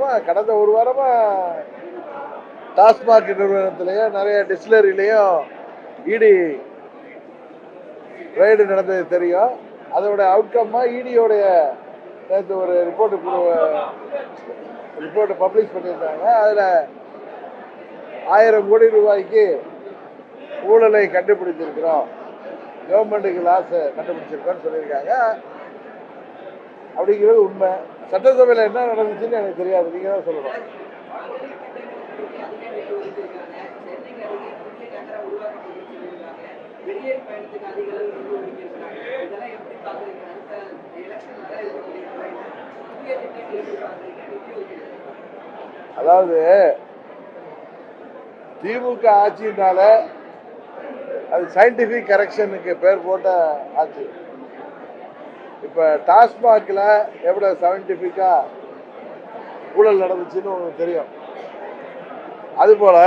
ஆமாம் கடந்த ஒரு வாரமாக டாஸ்மாக் நிறுவனத்திலையும் நிறைய டிஸ்லரிலையும் இடி ரைடு நடந்தது தெரியும். அதோட அவுட்கம்மாக இடியோடைய நேற்று ஒரு ரிப்போர்ட்டு ரிப்போர்ட்டை பப்ளிஷ் பண்ணியிருந்தாங்க. அதில் ஆயிரம் கோடி ரூபாய்க்கு ஊழலை கண்டுபிடிச்சிருக்கிறோம் கவர்மெண்ட்டுக்கு லாஸை கண்டுபிடிச்சிருக்கோம்னு சொல்லியிருக்காங்க. அப்படிங்கிறது உண்மை. சட்டசபையில் என்ன நடந்துச்சுன்னு எனக்கு தெரியாது. நீங்கள் தான் சொல்லணும். அதாவது திமுக ஆட்சியினால அது சயின்டிபிக் கரெக்ஷனுக்கு பேர் போட்ட ஆட்சி. இப்போ டாஸ்மாகில் எவ்வளோ சயின்டிஃபிக்காக ஊழல் நடந்துச்சுன்னு உங்களுக்கு தெரியும். அதுபோல்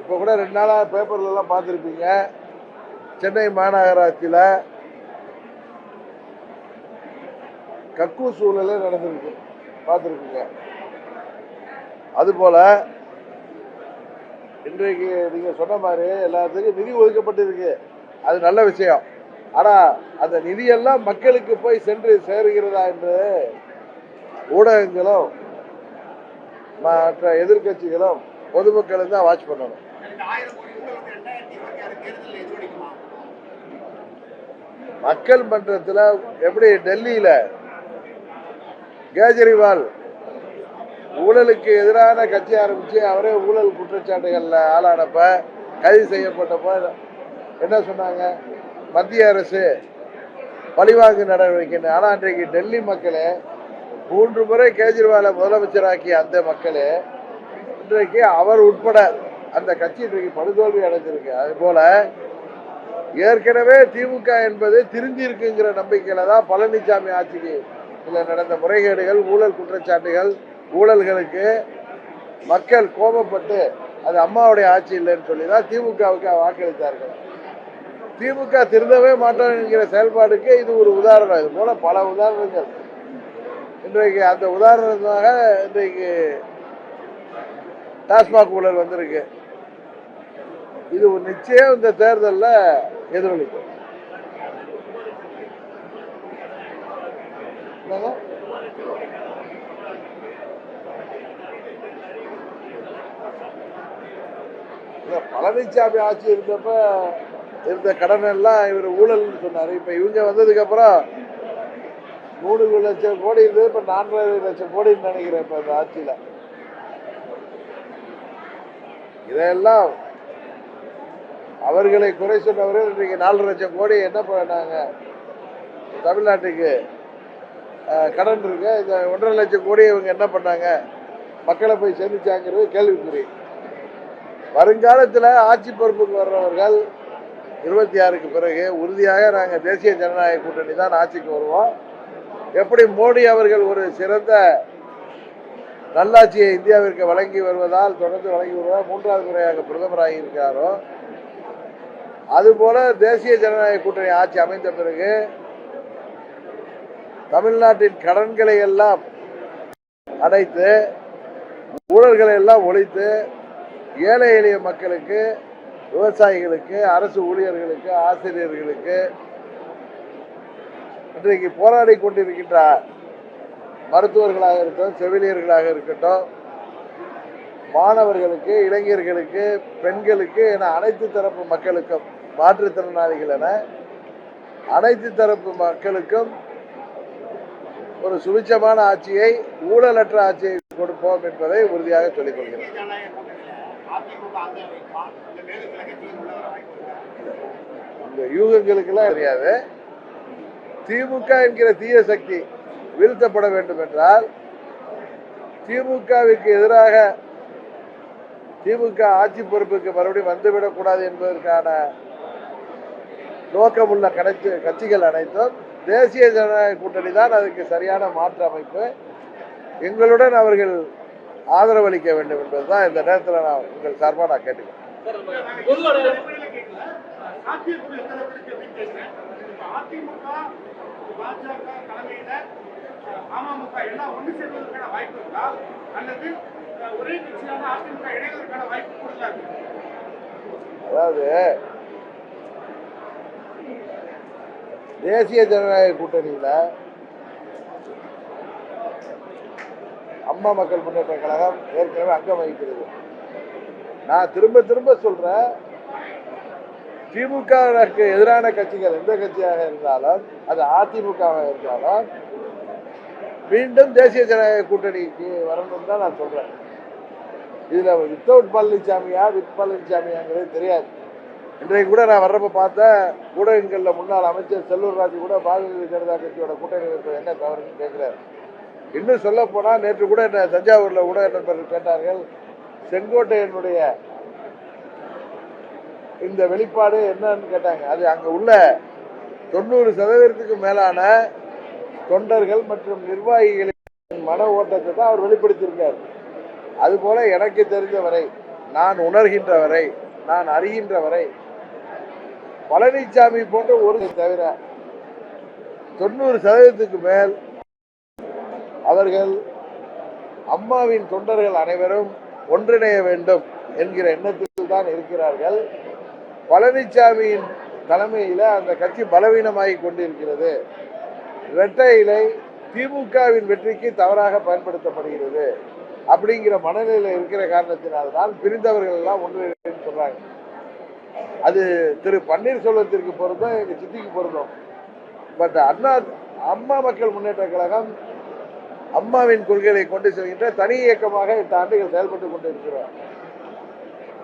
இப்போ கூட ரெண்டு நாளாக பேப்பர்லலாம் பார்த்துருப்பீங்க. சென்னை மாநகராட்சியில் கக்கு சூழலே நடந்திருக்கு. பார்த்துருக்குங்க அதுபோல் இன்றைக்கு நீங்கள் சொன்ன மாதிரி எல்லாத்துக்கும் நிதி ஒதுக்கப்பட்டிருக்கு. அது நல்ல விஷயம். ஆனால் அந்த நிதியெல்லாம் மக்களுக்கு போய் சென்று சேருகிறதா என்று ஊடகங்களும் மற்ற எதிர்க்கட்சிகளும் பொதுமக்களும் தான் வாட்ச் பண்ணணும். மக்கள் மன்றத்தில் எப்படி டெல்லியில் கேஜரிவால் ஊழலுக்கு எதிரான கட்சி ஆரம்பித்து அவரே ஊழல் குற்றச்சாட்டுகளில் ஆளானப்ப கைது செய்யப்பட்டப்ப என்ன சொன்னாங்க? மத்திய அரசு பழிவாங்கு நடவடிக்கை ஆனால் அன்றைக்கு டெல்லி மக்களே மூன்று முறை கேஜ்ரிவாலை முதலமைச்சராக்கிய அந்த மக்களே இன்றைக்கு அவர் உட்பட அந்த கட்சி இன்றைக்கு படுதோல்வி அடைஞ்சிருக்கு. அதுபோல ஏற்கனவே திமுக என்பது திருந்தி இருக்குங்கிற நம்பிக்கையில தான் பழனிசாமி ஆட்சிக்கு இதில் நடந்த முறைகேடுகள் ஊழல் குற்றச்சாட்டுகள் ஊழல்களுக்கு மக்கள் கோபப்பட்டு அது அம்மாவுடைய ஆட்சி இல்லைன்னு சொல்லி தான் திமுகவுக்கு வாக்களித்தார்கள். திமுக திருந்தவே மாட்டோம் என்கிற செயல்பாடுக்கு இது ஒரு உதாரணம். இது போல பல உதாரணங்கள். இன்றைக்கு அந்த உதாரணமாக இன்றைக்கு டாஸ்மாக் ஊழல் வந்திருக்கு. இது ஒரு நிச்சயம் இந்த தேர்தலில் எதிரொலிக்கும் பழனிசாமி ஆட்சி இருந்தப்ப இருந்த கடன் எல்லாம் இவர் ஊழல்னு சொன்னார். இப்போ இவங்க வந்ததுக்கப்புறம் மூணு லட்சம் கோடி இருந்தது இப்போ நான்கரை லட்சம் கோடின்னு நினைக்கிறேன் இப்போ இந்த ஆட்சியில். இதையெல்லாம் அவர்களை குறை சொன்னவர்கள் இன்றைக்கு நாலு லட்சம் கோடி என்ன பண்ணாங்க? தமிழ்நாட்டுக்கு கடன் இருக்கு. இந்த ஒன்றரை லட்சம் கோடி இவங்க என்ன பண்ணாங்க? மக்களை போய் சந்திச்சாங்கிறது கேள்விக்குறி. வருங்காலத்தில் ஆட்சி பொறுப்புக்கு வர்றவர்கள் இருபத்தி ஆறுக்கு பிறகு உறுதியாக நாங்கள் தேசிய ஜனநாயக கூட்டணி தான் ஆட்சிக்கு வருவோம். எப்படி மோடி அவர்கள் ஒரு சிறந்த நல்லாட்சியை இந்தியாவிற்கு வழங்கி வருவதால் தொடர்ந்து வழங்கி வருவதால் மூன்றாவது முறையாக பிரதமராகி இருக்கிறாரோ அதுபோல தேசிய ஜனநாயக கூட்டணி ஆட்சி அமைந்த பிறகு தமிழ்நாட்டின் கடன்களை எல்லாம் அடைத்து ஊழல்களை எல்லாம் ஒழித்து ஏழை எளிய மக்களுக்கு விவசாயிகளுக்கு அரசு ஊழியர்களுக்கு ஆசிரியர்களுக்கு இன்றைக்கு போராடி கொண்டிருக்கின்ற மருத்துவர்களாக இருக்கட்டும் செவிலியர்களாக இருக்கட்டும் மாணவர்களுக்கு இளைஞர்களுக்கு பெண்களுக்கு என அனைத்து தரப்பு மக்களுக்கும் மாற்றுத்திறனாளிகள் என அனைத்து தரப்பு மக்களுக்கும் ஒரு சுபிச்சமான ஆட்சியை ஊழலற்ற ஆட்சியை கொடுப்போம் என்பதை உறுதியாக சொல்லிக் கொள்கிறேன். இந்த யூகங்களுக்கெல்லாம் தெரியாது. திமுக என்கிற தீய சக்தி வீழ்த்தப்பட வேண்டும் என்றால் திமுகவிற்கு எதிராக திமுக ஆட்சி பொறுப்புக்கு மறுபடியும் வந்துவிடக்கூடாது என்பதற்கான நோக்கமுள்ள கடைசி கட்சிகள் அனைத்தும் தேசிய ஜனநாயக கூட்டணி தான் அதுக்கு சரியான மாற்று அமைப்பு. எங்களுடன் அவர்கள் ஆதரவளிக்க வேண்டும் என்பதுதான் இந்த நேரத்தில் நான் உங்கள் சார்பாக நான் கேட்டுக்கிறேன். அதாவது தேசிய ஜனநாயக கூட்டணியில் பேருக்கு அப்படின்னு கேட்கிறேன் இப்ப அதிமுக பாஜக தலைமையில அமமுக எல்லாம் ஒன்று சேர்வதற்கான வாய்ப்பு இருக்கா அல்லது அஹ், ஒரே கட்சியாக அதிமுக இணைவதற்கான வாய்ப்பு கூட இருக்கு அதாவது தேசிய ஜனநாயக கூட்டணியில அம்மா மக்கள் முன்னேற்ற கழகம் ஏற்கனவே அங்கம் வகிக்கிறது. நான் திரும்ப திரும்ப சொல்றேன் திமுகவிற்கு எதிரான கட்சிகள் எந்த கட்சியாக இருந்தாலும் அது அதிமுகவாக இருந்தாலும் மீண்டும் தேசிய ஜனநாயக கூட்டணிக்கு வரணும்னு தான் நான் சொல்றேன். இதுல வித்தவுட் பழனிசாமியா வித் பழனிசாமியாங்கிறது தெரியாது. இன்றைக்கு கூட நான் வர்றப்ப பார்த்தேன் ஊடகங்களில் முன்னாள் அமைச்சர் செல்லூர் ராஜு கூட பாரதிய ஜனதா கட்சியோட கூட்டணி வைப்பது என்ன தவறுன்னு கேட்கிறாரு. இன்னும் சொல்ல போனால் நேற்று கூட என்ன தஞ்சாவூரில் ஊடக நண்பர்கள் கேட்டார்கள் செங்கோட்டையனுடைய இந்த வெளிப்பாடு என்னன்னு கேட்டாங்க. அது அங்கே உள்ள தொண்ணூறு சதவீதத்துக்கு மேலான தொண்டர்கள் மற்றும் நிர்வாகிகளின் மன ஓட்டத்தை தான் அவர் வெளிப்படுத்தியிருக்கார். அதுபோல எனக்கு தெரிந்த வரை நான் உணர்கின்ற வரை நான் அறிகின்ற வரை பழனிசாமி போன்ற ஒரு தவிர தொண்ணூறு சதவீதத்துக்கு மேல் அவர்கள் அம்மாவின் தொண்டர்கள் அனைவரும் ஒன்றிணைய வேண்டும் என்கிற எண்ணத்தில் தான் இருக்கிறார்கள். பழனிசாமியின் தலைமையில் அந்த கட்சி பலவீனமாகி கொண்டிருக்கிறது. இரட்டை இலை திமுகவின் வெற்றிக்கு தவறாக பயன்படுத்தப்படுகிறது அப்படிங்கிற மனநிலையில் இருக்கிற காரணத்தினால்தான் பிரிந்தவர்கள் எல்லாம் ஒன்று சொல்றாங்க. அது திரு பன்னீர்செல்வத்திற்கு பொருந்தும் எங்க சித்திக்கு பொருந்தும். பட் அண்ணா அம்மா மக்கள் முன்னேற்ற கழகம் அம்மாவின் கொள்கைகளை கொண்டு செல்கின்ற தனி இயக்கமாக எட்டு ஆண்டுகள் செயல்பட்டு கொண்டிருக்கிறோம்.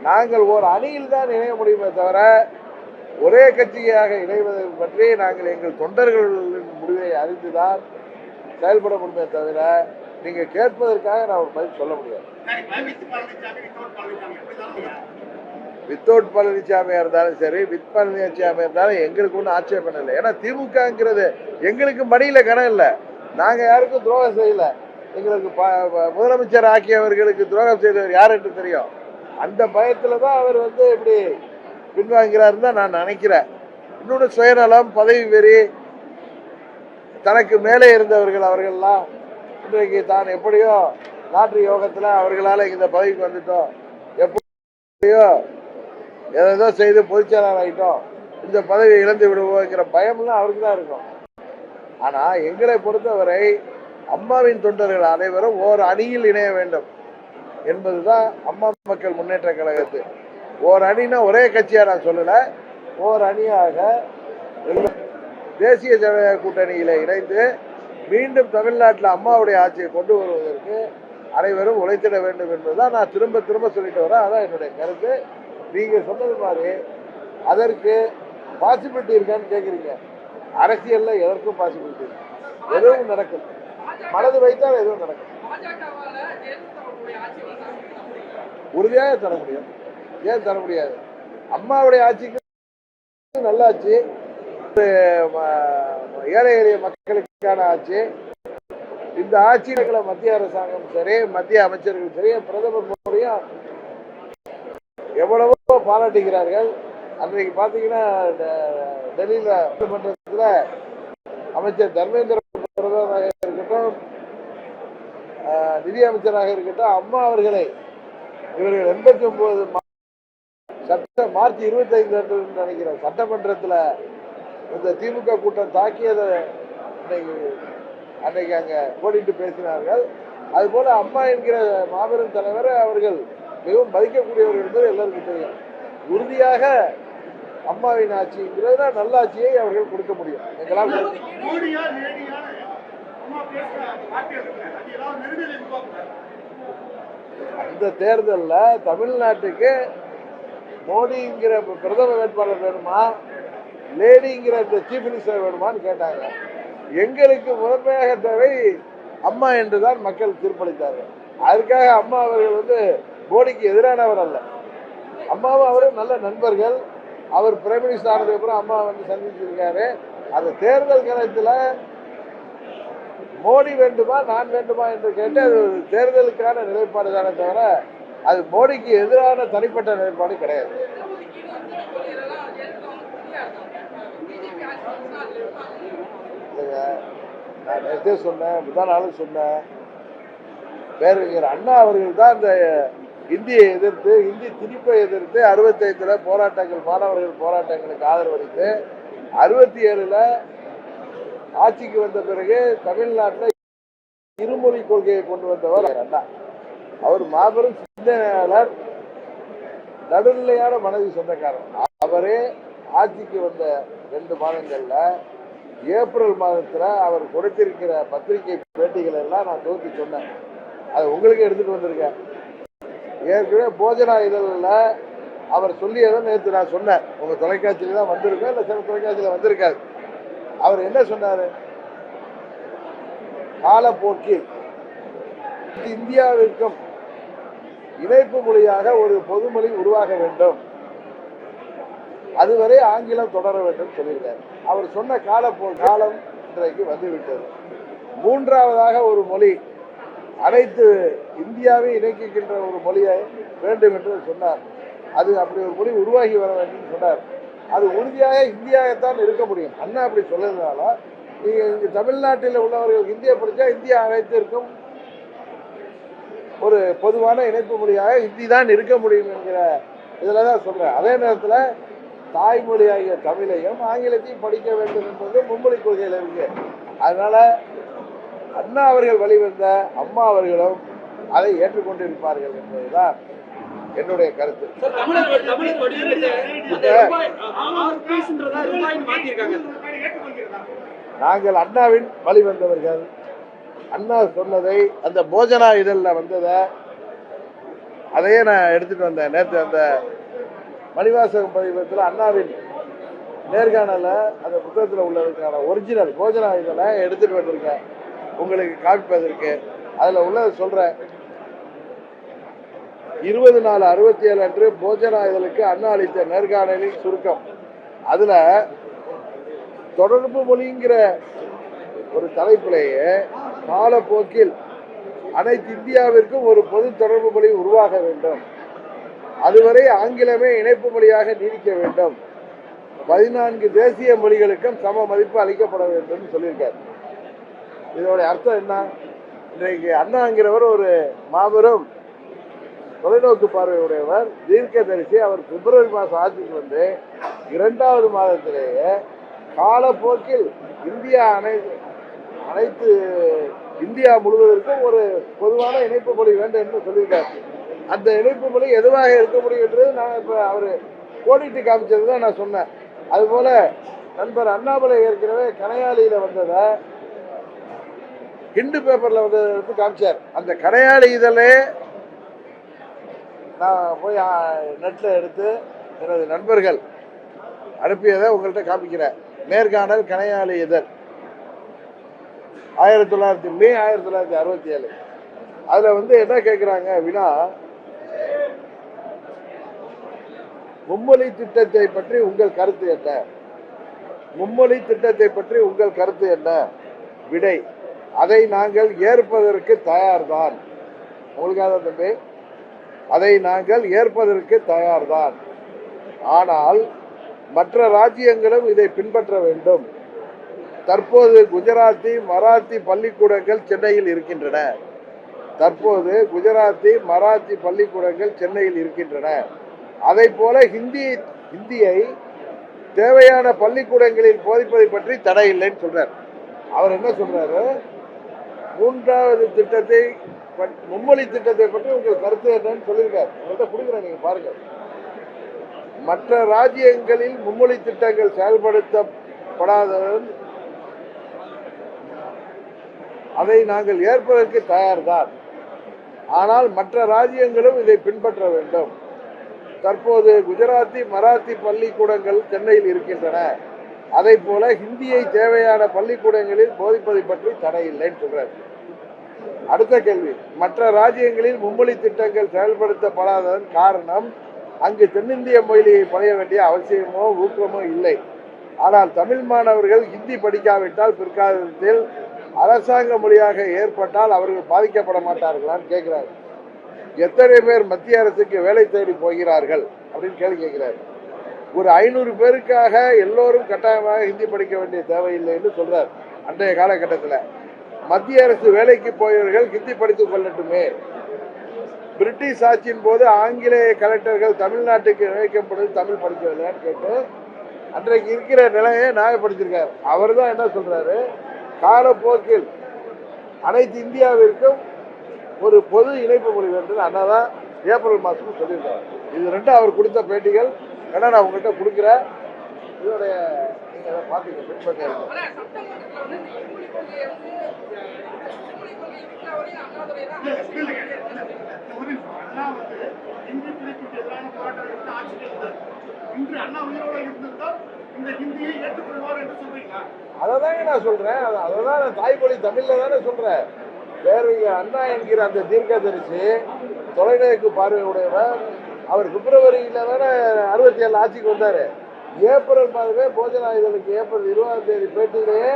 நாங்கள் ஒரு அணியில் தான் இணைய முடியுமே தவிர ஒரே கட்சியாக இணைவதை பற்றி நாங்கள் எங்கள் தொண்டர்களின் முடிவை அறிந்துதான் செயல்பட முடியுமே தவிர நீங்க கேட்பதற்காக நான் ஒரு பதில் சொல்ல முடியாது. வித்தவுட் பழனிசாமி வித்தவுட் பழனிசாமியா இருந்தாலும் சரி வித் பழனிசாமியா இருந்தாலும் எங்களுக்கு ஒன்றும் ஆட்சேபம் இல்லை. ஏன்னா திமுகங்கிறது எங்களுக்கு மடியில கணம் இல்லை. நாங்கள் யாருக்கும் துரோகம் செய்யலை. எங்களுக்கு ப- முதலமைச்சர் ஆக்கியவர்களுக்கு துரோகம் செய்தவர் யார் என்று தெரியும். அந்த பயத்தில் தான் அவர் வந்து இப்படி பின்வாங்கிறாருன்னு தான் நான் நினைக்கிறேன். இன்னொன்று சுயநலம் பதவி வெறி தனக்கு மேலே இருந்தவர்கள் அவர்கள்லாம் இன்றைக்கு தான் எப்படியோ லாட்ரி யோகத்தில் அவர்களால் இந்த பதவிக்கு வந்துட்டோம். எப்படியோ ஏதோ செய்து பொதுச்செயலாளர் ஆகிட்டோம் இந்த பதவியை இழந்து விடுவோங்கிற பயம்லாம் அவருக்கு தான் இருக்கும். ஆனா எங்களை பொறுத்தவரை அம்மாவின் தொண்டர்கள் அனைவரும் ஓர் அணியில் இணைய வேண்டும் என்பதுதான் அம்மா மக்கள் முன்னேற்ற கழகத்து. ஓர் அணினா ஒரே கட்சியா நான் சொல்லல ஓர் அணியாக தேசிய ஜனநாயக கூட்டணியில இணைந்து மீண்டும் தமிழ்நாட்டில் அம்மாவுடைய ஆட்சியை கொண்டு வருவதற்கு அனைவரும் உழைத்திட வேண்டும் என்பதுதான் நான் திரும்ப திரும்ப சொல்லிட்டு வரேன். அதான் என்னுடைய கருத்து. நீங்க சொன்னது மாதிரி அதற்கு பாசிபிலிட்டி இருக்கான்னு கேட்குறீங்க அரசியல்ல எதற்கும் பாசிபிலிட்டி எதுவும் நடக்கும் மனது வைத்தால் எதுவும் நடக்கும் உறுதியாக தர முடியும் ஏன் தர முடியாது? அம்மாவுடைய ஆட்சிக்கு நல்ல ஆட்சி ஏழை எளிய மக்களுக்கான ஆட்சி. இந்த ஆட்சிகளை மத்திய அரசாங்கம் சரி மத்திய அமைச்சர்கள் சரி பிரதமர் மோடியும் எவ்வளவோ பாராட்டுகிறார்கள். அன்றைக்கு பார்த்தீங்கன்னா டெல்லியில மன்றத்தில் அமைச்சர் தர்மேந்திர பிரதானாக இருக்கட்டும் ஆஹ், நிதி அமைச்சராக இருக்கட்டும் அம்மா அவர்களை இவர்கள் எண்பத்தி ஒன்பது சட்ட மார்ச் இருபத்தி ஐந்து அன்று நினைக்கிறேன் சட்டமன்றத்துல இந்த திமுக கூட்டம் தாக்கியதை அன்னைக்கு அன்னைக்கு அங்க ஓடிட்டு பேசினார்கள். அதுபோல அம்மா என்கிற மாபெரும் தலைவர் அவர்கள் மிகவும் மதிக்கக்கூடியவர்கள் என்பது எல்லாருக்கும் தெரியும். உறுதியாக அம்மாவின் ஆட்சிங்கிறதுனா நல்ல ஆட்சியை அவர்கள் கொடுக்க முடியும். எங்களால் அந்த தேர்தல்ல தமிழ்நாட்டுக்கு மோடிங்கிற பிரதம வேட்பாளர் வேணுமா லேடிங்கிற இந்த சீஃப் மினிஸ்டர் வேணுமான்னு கேட்டாங்க. எங்களுக்கு முதன்மையாக தேவை அம்மா என்றுதான் மக்கள் தீர்ப்பளித்தார்கள். அதுக்காக அம்மா அவர்கள் வந்து மோடிக்கு எதிரானவர் அல்ல. அம்மாவும் அவரும் நல்ல நண்பர்கள். அவர் பிரைம் மினிஸ்டர் ஆனதுக்கு அப்புறம் அம்மா வந்து சந்திச்சிருக்காரு. அந்த தேர்தல் கணத்தில் மோடி வேண்டுமா நான் வேண்டுமா என்று கேட்டு அது தேர்தலுக்கான நிலைப்பாடு தானே தவிர அது மோடிக்கு எதிரான தனிப்பட்ட நிலைப்பாடு கிடையாது. இல்லைங்க நான் நேற்றே சொன்னேன் முதல் நாளும் சொன்னேன். பேரறிஞர் அண்ணா அவர்கள் தான் இந்த இந்தியை எதிர்த்து இந்தி திணிப்பை எதிர்த்து அறுபத்தைந்துல போராட்டங்கள் மாணவர்கள் போராட்டங்களுக்கு ஆதரவு அளித்து அறுபத்தி ஏழுல ஆட்சிக்கு வந்த பிறகு தமிழ்நாட்டில் இருமொழி கொள்கையை கொண்டு வந்தவர் அண்ணா. அவர் மாபெரும் சிந்தனையாளர் நடுநிலையான மனதில் சொந்தக்காரர். அவரே ஆட்சிக்கு வந்த ரெண்டு மாதங்கள்ல ஏப்ரல் மாதத்துல அவர் கொடுத்திருக்கிற பத்திரிகை பேட்டிகள் எல்லாம் நான் தொகுத்து சொன்னேன். அது உங்களுக்கு எடுத்துட்டு வந்திருக்கேன். ஏற்கனவே போஜனா இதழில் அவர் சொல்லியதை நேற்று நான் சொன்னேன். உங்கள் தொலைக்காட்சியில் தான் வந்திருக்கேன் இல்லை சில தொலைக்காட்சியில் வந்திருக்காரு. அவர் என்ன சொன்னார்? காலப்போக்கில் இந்தியாவிற்கும் இணைப்பு மொழியாக ஒரு பொதுமொழி உருவாக வேண்டும். அதுவரை ஆங்கிலம் தொடர வேண்டும் சொல்லியிருக்காரு. அவர் சொன்ன காலப்போ காலம் இன்றைக்கு வந்துவிட்டது. மூன்றாவதாக ஒரு மொழி அனைத்து இந்தியாவை இணைக்கின்ற ஒரு மொழியை வேண்டும் என்று சொன்னார். அது அப்படி ஒரு மொழி உருவாகி வர வேண்டும் சொன்னார். அது உறுதியாக இந்தியாவைத்தான் இருக்க முடியும். அண்ணா அப்படி சொல்லதுனால நீங்கள் இங்கே தமிழ்நாட்டில் உள்ளவர்கள் இந்தியை படித்தா இந்தியா அனைத்திற்கும் ஒரு பொதுவான இணைப்பு மொழியாக ஹிந்தி தான் இருக்க முடியும் என்கிற இதில் தான் சொல்கிறேன் அதே நேரத்தில் தாய்மொழியாகிய தமிழையும் ஆங்கிலத்தையும் படிக்க வேண்டும் என்பது மும்மொழி கொள்கையில் இருக்குது அதனால் அண்ணா அவர்கள் வழிவந்த அம்மா அவர்களும் அதை ஏற்றுக்கொண்டிருப்பார்கள் என்பதுதான் என்னுடைய கருத்து. நாங்கள் அண்ணாவின் வழி வந்தவர்கள் அண்ணா சொன்னதை அந்த போஜனா இதழில் வந்ததை அதையே நான் எடுத்துட்டு வந்தேன். நேற்று அந்த மணிவாசகம் பதிவத்தில் அண்ணாவின் நேர்காணல அந்த புத்தகத்தில் உள்ளதுக்கான ஒரிஜினல் போஜனா இதழை எடுத்துட்டு வந்திருக்கேன். உங்களுக்கு காமிப்பதற்கு அதில் உள்ளதை சொல்கிறேன் இருபது நாலு அறுபத்தி ஏழு அன்று போஜனா இதழுக்கு அண்ணா அளித்த நேர்காணலின் சுருக்கம். அதில் தொடர்பு மொழிங்கிற ஒரு தலைப்பிலேயே காலப்போக்கில் அனைத்து இந்தியாவிற்கும் ஒரு பொது தொடர்பு மொழி உருவாக வேண்டும். அதுவரை ஆங்கிலமே இணைப்பு மொழியாக நீடிக்க வேண்டும். பதினான்கு தேசிய மொழிகளுக்கும் சம மதிப்பு அளிக்கப்பட வேண்டும் சொல்லியிருக்காரு. இதோட அர்த்தம் என்ன? இன்றைக்கு அண்ணாங்கிறவர் ஒரு மாபெரும் தொலைநோக்கு பார்வையுடையவர். தீர்க்க தரிசி அவர் பிப்ரவரி மாதம் ஆட்சிக்கு வந்து இரண்டாவது மாதத்திலேயே காலப்போக்கில் இந்தியா அனை அனைத்து இந்தியா முழுவதற்கும் ஒரு பொதுவான இணைப்பு மொழி வேண்டும் என்று சொல்லியிருக்காரு. அந்த இணைப்பு மொழி எதுவாக இருக்க முடியும் என்றது நான் இப்போ அவர் கோடிட்டு காமிச்சது தான் நான் சொன்னேன். அதுபோல நண்பர் அண்ணாமலை ஏற்கனவே கனையாளியில் வந்ததை ஹிண்டு பேப்பரில் வந்து எடுத்து காமிச்சார். அந்த கனையாளி இதழே நான் போய் நெட்டில் எடுத்து எனது நண்பர்கள் அனுப்பியதை உங்கள்கிட்ட காமிக்கிறேன். நேர்காணல் கனையாளி இதழ். ஆயிரத்தி தொள்ளாயிரத்தி மே ஆயிரத்தி தொள்ளாயிரத்தி அறுபத்தி ஏழு அதில் வந்து என்ன கேட்குறாங்க வினா மும்மொழி திட்டத்தை பற்றி உங்கள் கருத்து என்ன? மும்மொழி திட்டத்தை பற்றி உங்கள் கருத்து என்ன? விடை. அதை நாங்கள் ஏற்பதற்கு தயார்தான். உங்களுக்காக தம்பி? அதை நாங்கள் ஏற்பதற்கு தயார்தான். ஆனால் மற்ற ராஜ்யங்களும் இதை பின்பற்ற வேண்டும். தற்போது குஜராத்தி மராத்தி பள்ளிக்கூடங்கள் சென்னையில் இருக்கின்றன. தற்போது குஜராத்தி மராத்தி பள்ளிக்கூடங்கள் சென்னையில் இருக்கின்றன. அதை போல ஹிந்தி ஹிந்தியை தேவையான பள்ளிக்கூடங்களில் போதிப்பதை பற்றி தடை இல்லைன்னு சொல்றார். அவர் என்ன சொல்றாரு? மூன்றாவது திட்டத்தை மும்மொழி திட்டத்தை பற்றி உங்கள் கருத்து என்னன்னு சொல்லியிருக்காரு. உங்கள்கிட்ட கொடுக்குறேன் நீங்கள் பாருங்க. மற்ற ராஜ்யங்களில் மும்மொழி திட்டங்கள் செயல்படுத்தப்படாததும் அதை நாங்கள் ஏற்பதற்கு தயார்தான். ஆனால் மற்ற ராஜ்யங்களும் இதை பின்பற்ற வேண்டும். தற்போது குஜராத்தி மராத்தி பள்ளிக்கூடங்கள் சென்னையில் இருக்கின்றன. அதை போல ஹிந்தியை தேவையான பள்ளிக்கூடங்களில் போதிப்பதை பற்றி தடை இல்லைன்னு சொல்றாரு. அடுத்த கேள்வி. மற்ற ராஜ்யங்களில் மும்மொழி திட்டங்கள் செயல்படுத்தப்படாததன் காரணம் அங்கு தென்னிந்திய மொழியை பழைய வேண்டிய அவசியமோ ஊக்கமோ இல்லை. ஆனால் தமிழ் மாணவர்கள் ஹிந்தி படிக்காவிட்டால் பிற்காலத்தில் அரசாங்க மொழியாக ஏற்பட்டால் அவர்கள் பாதிக்கப்பட மாட்டார்களான்னு கேட்கிறார். எத்தனை பேர் மத்திய அரசுக்கு வேலை தேடி போகிறார்கள் அப்படின்னு கேள்வி கேட்கிறார். ஒரு ஐநூறு பேருக்காக எல்லோரும் கட்டாயமாக ஹிந்தி படிக்க வேண்டிய தேவையில்லைன்னு சொல்றார் அன்றைய காலகட்டத்தில். மத்திய அரசு வேலைக்கு போயவர்கள் ஹிந்தி படித்துக் கொள்ளட்டுமே? பிரிட்டிஷ் ஆட்சியின் போது ஆங்கிலேய கலெக்டர்கள் தமிழ்நாட்டுக்கு நியமிக்கப்படுவது தமிழ் படிக்கவில்லைன்னு கேட்டு அன்றைக்கு இருக்கிற நிலையை நியாயப்படுத்தியிருக்காரு அவர் தான் என்ன சொல்றாரு? காலப்போக்கில் அனைத்து இந்தியாவிற்கும் ஒரு பொது இணைப்பு மொழி வேண்டும். அண்ணா தான் ஏப்ரல் மாதம் சொல்லியிருக்காரு. இது ரெண்டும் அவர் கொடுத்த பேட்டிகள். வேணா நான் உங்கள்கிட்ட கொடுக்குறேன். இதோடைய அண்ணா வந்து இந்தி திணிப்புக்கு எதிரான போராட்டம் எடுத்து ஆட்சியில் இருந்தார் இன்று அண்ணா உயிரோடு இருந்திருந்தால் இந்த ஹிந்தியை ஏற்றுக்கொள்வார் என்று சொல்றீங்களா? அதை தாங்க நான் சொல்றேன். அதை தான் தாய்மொழி தமிழ்ல தானே சொல்றேன். வேற அண்ணா என்கிற அந்த தீர்க்கதரிசி தொலைநோக்கு பார்வை உடையவர் அவர் பிப்ரவரியில தானே அறுபத்தி ஏழு ஆட்சிக்கு வந்தாரு. ஏப்ரல் மாதமே போஜன ஏப்ரல் இருபதாம் தேதி பேட்டியிலேயே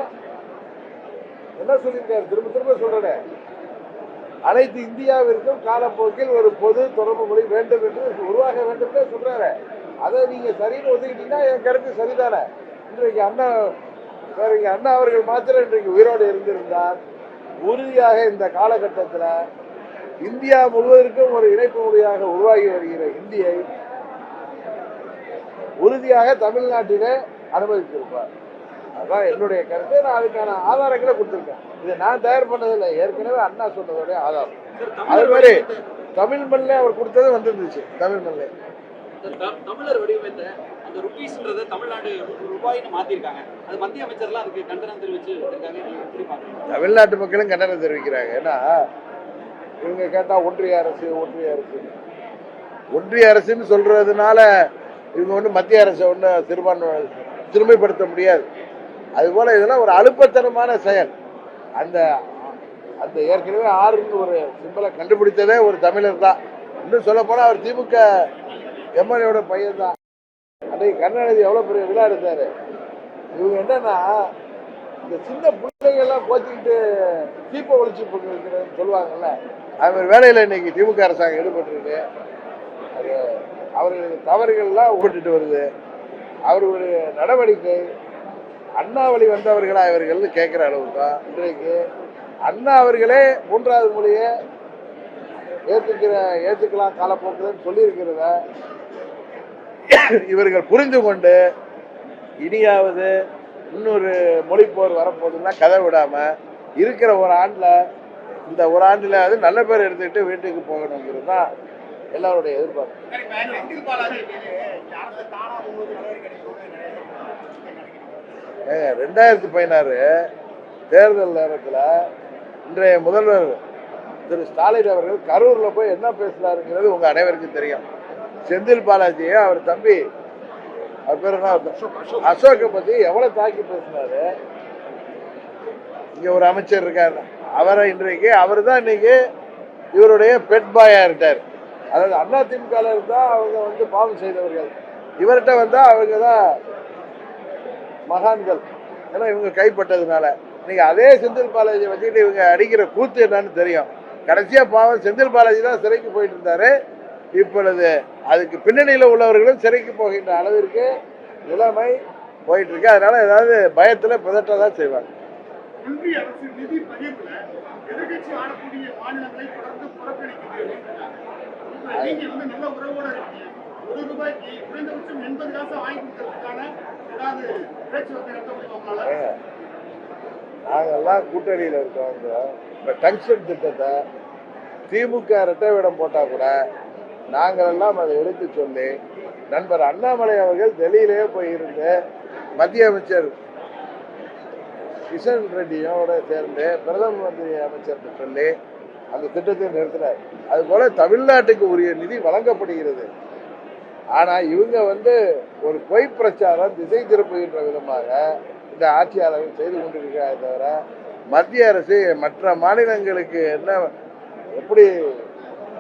என்ன சொல்லியிருக்காரு? திரும்ப திரும்ப சொல்றேன். அனைத்து இந்தியாவிற்கும் காலப்போக்கில் ஒரு பொது தொடர்பு மொழி வேண்டும் என்று உருவாக வேண்டும் என்று சொல்றாரு. அதை நீங்க சரின்னு ஒதுக்கிட்டீங்கன்னா என் கருத்து சரிதானே? இன்றைக்கு அண்ணா வேற இங்க அண்ணா அவர்கள் மாத்திரம் இன்றைக்கு உயிரோடு இருந்திருந்தார் உறுதியாக இந்த காலகட்டத்தில் இந்தியா முழுவதற்கும் ஒரு இணைப்பு மொழியாக உருவாகி வருகிற இந்தியை உறுதியாக தமிழ்நாட்டிலே அனுமதித்திருப்பார். அதான் என்னுடைய கருத்து. நான் அதுக்கான ஆதாரங்களை கொடுத்துருக்கேன். இதை நான் தயார் பண்ணதில்லை. ஏற்கனவே அண்ணா சொன்னதோடைய ஆதாரம். அது மாதிரி தமிழ் மண்ணில் அவர் கொடுத்தது வந்துருந்துச்சு. தமிழ் மண்ணில் தமிழர் வடிவமைத்த அந்த ருபீஸ்ன்றதை தமிழ்நாடு ரூபாய்னு மாத்திருக்காங்க. அது மத்திய அமைச்சர்லாம் அதுக்கு கண்டனம் தெரிவிச்சு தமிழ்நாட்டு மக்களும் கண்டனம் தெரிவிக்கிறாங்க. ஏன்னா இவங்க கேட்டா ஒன்றிய அரசு ஒன்றிய அரசு. ஒன்றிய அரசுன்னு சொல்றதுனால இவங்க ஒன்றும் மத்திய அரசை ஒன்றும் திருமணம் சிறுமைப்படுத்த முடியாது. அதுபோல் இதெல்லாம் ஒரு அலுப்பத்தனமான செயல். அந்த அந்த ஏற்கனவே ஆறுன்னு ஒரு சிம்பலை கண்டுபிடித்ததே ஒரு தமிழர் தான். இன்னும் சொல்ல போனால் அவர் திமுக எம்எல்ஏட பையன் தான். அன்றைக்கு கருணாநிதி எவ்வளோ பெரிய விழா இவங்க என்னன்னா இந்த சின்ன பிள்ளைங்க எல்லாம் கோச்சிக்கிட்டு தீப்ப ஒழிச்சு இருக்கிறதுன்னு சொல்லுவாங்கல்ல அது மாதிரி வேலையில் இன்னைக்கு திமுக அரசாங்கம் ஈடுபட்டிருக்கு. அது அவர்களுடைய தவறுகள்லாம் உட்பட்டு வருது. அவர்களுடைய நடவடிக்கை அண்ணா வழி வந்தவர்களா இவர்கள்னு கேட்குற அளவுக்கு? தான் இன்றைக்கு அண்ணா அவர்களே மூன்றாவது மொழியை ஏற்றுக்கிற ஏற்றுக்கலாம் காலப்போக்குன்னு சொல்லியிருக்கிறத இவர்கள் புரிந்து கொண்டு இனியாவது இன்னொரு மொழிப்போர் வரப்போகுதுன்னா கதை விடாமல் இருக்கிற ஒரு ஆண்டில் இந்த ஒரு ஆண்டில் அது நல்ல பேர் எடுத்துக்கிட்டு வீட்டுக்கு போகணுங்கிறது தான் எல்லாருடைய எதிர்பார்ப்பு. ரெண்டாயிரத்தி பதினாறு தேர்தல் நேரத்தில் இன்றைய முதல்வர் திரு ஸ்டாலின் அவர்கள் கரூர்ல போய் என்ன பேசுறாருங்கிறது உங்க அனைவருக்கும் தெரியும். செந்தில் பாலாஜியை அவர் தம்பி அவர் பேர் என்ன? அசோக்கை பத்தி எவ்வளவு தாக்கி பேசினாரு? இங்க ஒரு அமைச்சர் இருக்காரு. அவரை இன்றைக்கு அவர் தான் இன்னைக்கு இவருடைய பெட் பாயா இருக்கார். அதாவது அண்ணா திமுகவில் இருந்தால் அவங்க வந்து பாவம் செய்தவர்கள். இவர்கிட்ட வந்தால் அவங்க தான் மகான்கள். ஏன்னா இவங்க கைப்பட்டதுனால நீங்கள் அதே செந்தில் பாலாஜி வச்சுக்கிட்டு இவங்க அடிக்கிற கூத்து என்னன்னு தெரியும். கடைசியாக பாவம் செந்தில் பாலாஜி தான் சிறைக்கு போயிட்டு இருந்தாரு. இப்பொழுது அதுக்கு பின்னணியில் உள்ளவர்களும் சிறைக்கு போகின்ற அளவிற்கு நிலைமை போயிட்டு இருக்கு அதனால ஏதாவது பயத்தில் பிதற்ற தான் செய்வாங்க. ஒன்றிய அரசு நிதி பகிர்வுல எதிர்கட்சி ஆளக்கூடிய மாநிலங்களை தொடர்ந்து புறக்கணிக்குது நீங்க வந்து நல்ல உறவோட இருக்கீங்க ஒரு ரூபாய்க்கு குறைந்தபட்சம் எண்பது காசு வாங்கி கொடுக்கறதுக்கான ஏதாவது பேச்சுவார்த்தை நடத்த முடியுமா உங்களால நாங்கெல்லாம் கூட்டணியில் இருக்கவங்க இப்போ டங்ஷன் திட்டத்தை திமுக இரட்டைவிடம் போட்டால் கூட நாங்களெல்லாம் அதை எடுத்து சொல்லி நண்பர் அண்ணாமலை அவர்கள் டெல்லியிலேயே போயிருந்து மத்திய அமைச்சர் கிஷன் ரெட்டியோட சேர்ந்து பிரதம மந்திரி அமைச்சர்கிட்ட சொல்லி அந்த திட்டத்தை நிறுத்தினார் அதுபோல தமிழ்நாட்டுக்கு உரிய நிதி வழங்கப்படுகிறது. ஆனா இவங்க வந்து ஒரு பொய் பிரச்சாரம் திசை திருப்புகின்ற விதமாக இந்த ஆட்சியாளர்கள் செய்து கொண்டிருக்கிறாரே தவிர மத்திய அரசு மற்ற மாநிலங்களுக்கு என்ன எப்படி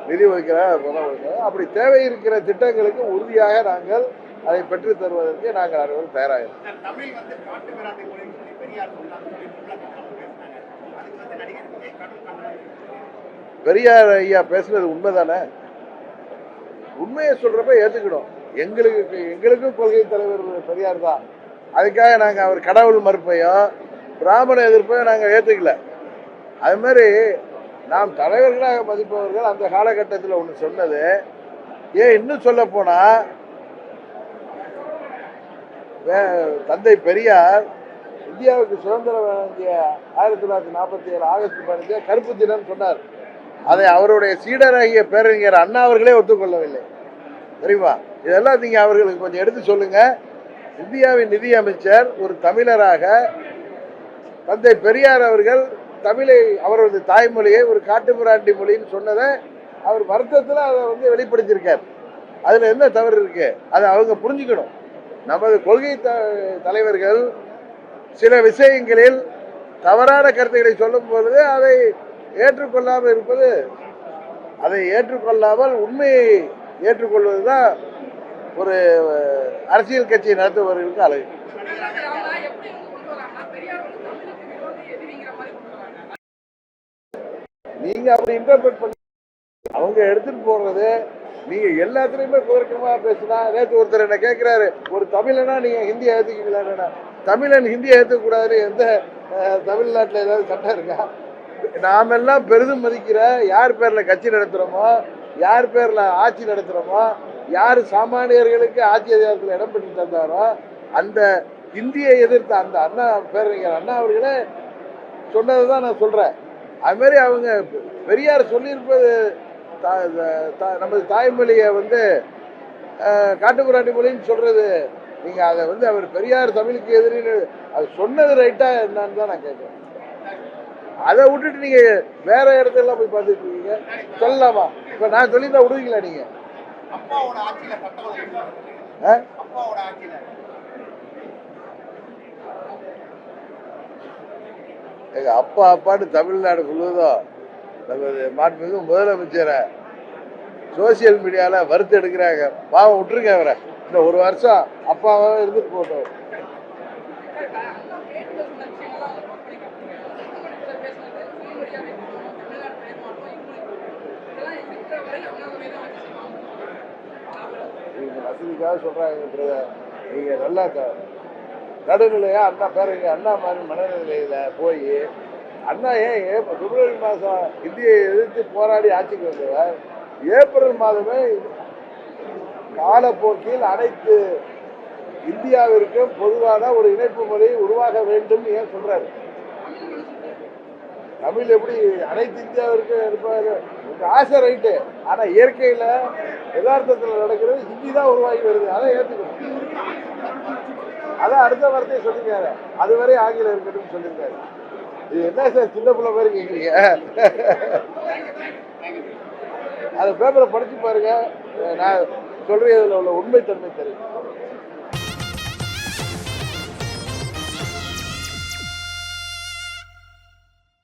நிதி ஒதுக்கிறார் அப்படி தேவை இருக்கிற திட்டங்களுக்கு உறுதியாக நாங்கள் அதை பெற்றுத் தருவதற்கு நாங்கள் அனைவரும் தயாராக இருக்கிறோம் பெரியார் ஐயா பேசுனது உண்மைதானே? உண்மையை சொல்றப்ப ஏத்துக்கணும் எங்களுக்கு எங்களுக்கும் கொள்கை தலைவர் பெரியார் தான். அதுக்காக நாங்கள் அவர் கடவுள் மறுப்பையும் பிராமண எதிர்ப்பையும் நாங்கள் ஏற்றுக்கல அது மாதிரி நாம் தலைவர்களாக மதிப்பவர்கள் அந்த காலகட்டத்தில் ஒன்று சொன்னது. ஏன் இன்னும் சொல்ல போனால் தந்தை பெரியார் இந்தியாவுக்கு சுதந்திரம் வழங்கிய ஆயிரத்தி தொள்ளாயிரத்தி நாற்பத்தி ஏழு ஆகஸ்ட் பதினஞ்சு கருப்பு தினம் சொன்னார். அதை அவருடைய சீடராகிய பேரறிஞர் அண்ணா அவர்களே ஒத்துக்கொள்ளவில்லை. தெரியுமா? இதெல்லாம் நீங்கள் அவர்களுக்கு கொஞ்சம் எடுத்து சொல்லுங்க. இந்தியாவின் நிதி அமைச்சர் ஒரு தமிழராக தந்தை பெரியார் அவர்கள் தமிழை அவரது தாய்மொழியை ஒரு காட்டுமிராண்டி மொழின்னு சொன்னதை அவர் வருத்தத்தில் அதை வந்து வெளிப்படுத்தியிருக்கார். அதில் என்ன தவறு இருக்கு? அதை அவங்க புரிஞ்சுக்கணும். நமது கொள்கை த- தலைவர்கள் சில விஷயங்களில் தவறான கருத்துக்களை சொல்லும் பொழுது அதை ஏற்றுக்கொள்ளாமல் இருப்பது அதை ஏற்றுக்கொள்ளாமல் உண்மையை ஏற்றுக்கொள்வதுதான் ஒரு அரசியல் கட்சியை நடத்துபவர்களுக்கு அழகு. நீங்க அப்படி இன்டர்பிரட் பண்ணி அவங்க எடுத்துட்டு போறது நீங்க எல்லாத்துலயுமே கோரிக்கமா பேசினா நேற்று ஒருத்தர் என்ன கேட்கிறாரு ஒரு தமிழனா நீங்க ஹிந்தி ஏத்துக்கீங்களா தமிழன் ஹிந்தி ஏத்துக்க கூடாது எந்த தமிழ்நாட்டில் ஏதாவது சட்டம் இருக்கா? நாமெல்லாம் பெரிதும் மதிக்கிற யார் பேர்ல கட்சி நடத்துறோமோ யார் பேர்ல ஆட்சி நடத்துறோமோ யார் சாமானியர்களுக்கு ஆட்சி அதிகாரத்தில் இடம் பெற்று தந்தாரோ அந்த இந்தியை எதிர்த்த அந்த அண்ணா பேரறிஞர் அண்ணா அவர்களே சொன்னதை தான் நான் சொல்கிறேன் அதுமாரி அவங்க பெரியார் சொல்லியிருப்பது தா- த- த- நமது தாய்மொழியை வந்து காட்டுக்குராட்டி மொழின்னு சொல்கிறது நீங்கள் அதை வந்து அவர் பெரியார் தமிழுக்கு எதிரின்னு அது சொன்னது ரைட்டாக என்னன்னு தான் நான் கேட்குறேன். அதை விட்டுட்டு நீங்க வேற இடத்துல போய் பார்த்துட்டு இருக்கீங்க சொல்லலாமா? இப்ப நான் சொல்லியிருந்தா விடுவீங்களா நீங்க? எங்க அப்பா அப்பான்னு தமிழ்நாடு முழுவதும் நமது மாண்புமிகு முதலமைச்சரை சோசியல் மீடியால வறுத்து எடுக்கிறாங்க. பாவம் விட்டுருங்க அவரை. இந்த ஒரு வருஷம் அப்பாவாக இருந்துட்டு போட்டோம் அண்ணா பேட்டியில் சொன்ன விஷயங்கள்லாம் அவங்க நோட் பண்ணி காட்டுறீங்க பேசுனது சுயமரியாதை கொடுக்கணும் தமிழ்நாடு பெயர் மாற்றம் இங்கிலீஷ் இதெல்லாம் இருக்கிற வரை அண்ணாவே தான் ஆட்சி செய்வாங்க நீங்கள் வசதிக்காக சொல்றாங்க பிரதர் நீங்க நல்லா க- நடுநிலையா அண்ணா பேருங்க அண்ணா மாதிரி மனநிலையில போய் அண்ணா ஏன் ஏப்ரல் பிப்ரவரி மாதம் இந்தியை எதிர்த்து போராடி ஆட்சிக்கு வந்தவர். ஏப்ரல் மாதமே காலப்போக்கில் அனைத்து இந்தியாவிற்கும் பொதுவான ஒரு இணைப்பு மொழி உருவாக வேண்டும் ஏன் சொல்றாரு? தமிழ் எப்படி அனைத்து இந்தியாவிற்கும் இருப்பாரு? ஆசை ரைட்டு. ஆனா இயற்கையில யதார்த்தத்தில் நடக்கிறது ஹிந்தி தான் உருவாகி வருது. அதை ஏற்றுக்கணும் அதான் அடுத்த வார்த்தையை சொல்லிருக்காரு அதுவரை ஆங்கிலம் இருக்கட்டும் சொல்லியிருக்காரு. இது என்ன சார் சின்ன பிள்ளை மாதிரி கேட்குறீங்க அந்த பேப்பரை படிச்சு பாருங்க. நான் சொல்றதுல உள்ள உண்மைத்தன்மை தெரியும்.